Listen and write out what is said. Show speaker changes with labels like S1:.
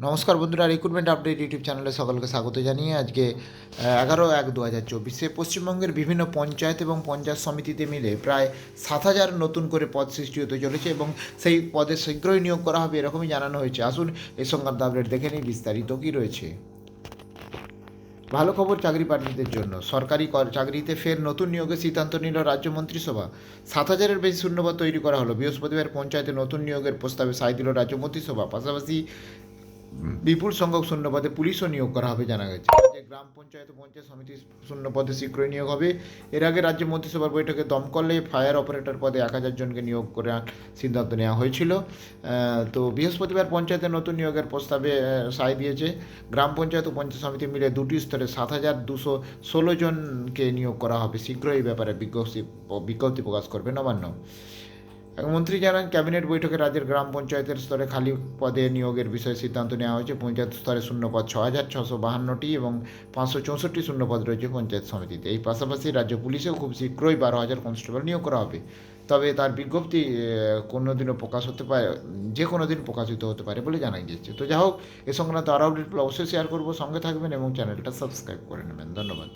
S1: নমস্কার বন্ধুরা recruitment update YouTube চ্যানেলে সকলকে স্বাগত জানিয়ে আজকে এগারো এক দু হাজার চব্বিশে পশ্চিমবঙ্গের বিভিন্ন পঞ্চায়েত এবং পঞ্চায়েত সমিতিতে মিলে প্রায় সাত হাজার নতুন করে পদ সৃষ্টি হতে চলেছে এবং সেই পদে শীঘ্রই নিয়োগ করা হবে এরকমই জানানো হয়েছে। আসুন এই সংক্রান্ত আপডেট দেখে নিই, বিস্তারিত কী রয়েছে। ভালো খবর চাকরি প্রার্থীদের জন্য। সরকারি কর- চাকরিতে ফের নতুন নিয়োগের সিদ্ধান্ত নিল রাজ্য মন্ত্রিসভা। সাত হাজারের বেশি শূন্যপদ তৈরি করা হলো। বৃহস্পতিবার পঞ্চায়েতে নতুন নিয়োগের প্রস্তাবে সায় দিল রাজ্য মন্ত্রিসভা। পাশাপাশি বিপুল সংখ্যক শূন্যপদে পুলিশও নিয়োগ করা হবে, জানা গেছে। রাজ্যে গ্রাম পঞ্চায়েত ও পঞ্চায়েত সমিতির শূন্যপদে শীঘ্রই নিয়োগ হবে। এর আগে রাজ্য মন্ত্রিসভার বৈঠকে দমকলে ফায়ার অপারেটর পদে এক হাজার জনকে নিয়োগ করার সিদ্ধান্ত নেওয়া হয়েছিল। তো বৃহস্পতিবার পঞ্চায়েতের নতুন নিয়োগের প্রস্তাবে সায় দিয়েছে। গ্রাম পঞ্চায়েত ও পঞ্চায়েত সমিতি মিলে দুটি স্তরে সাত হাজার দুশো ষোলো জনকে নিয়োগ করা হবে। শীঘ্রই এই ব্যাপারে বিজ্ঞপ্তি বিজ্ঞপ্তি প্রকাশ করবে নবান্ন। মন্ত্রী জানান, ক্যাবিনেট বৈঠকে রাজ্যের গ্রাম পঞ্চায়েতের স্তরে খালি পদে নিয়োগের বিষয়ে সিদ্ধান্ত নেওয়া হয়েছে। পঞ্চায়েত স্তরে শূন্যপদ ছ হাজার ছশো বাহান্নটি এবং পাঁচশো চৌষট্টি শূন্যপদ রয়েছে পঞ্চায়েত সমিতিতে। এই পাশাপাশি রাজ্য পুলিশেও খুব শীঘ্রই বারো হাজার কনস্টেবল নিয়োগ করা হবে। তবে তার বিজ্ঞপ্তি কোনো দিনও প্রকাশ হতে পারে, যে কোনো দিন প্রকাশিত হতে পারে বলে জানা গিয়েছে তো যাই হোক, এ সংক্রান্ত আরও আপডেটগুলো অবশ্যই শেয়ার করব, সঙ্গে থাকবেন এবং চ্যানেলটা সাবস্ক্রাইব করে নেবেন। ধন্যবাদ।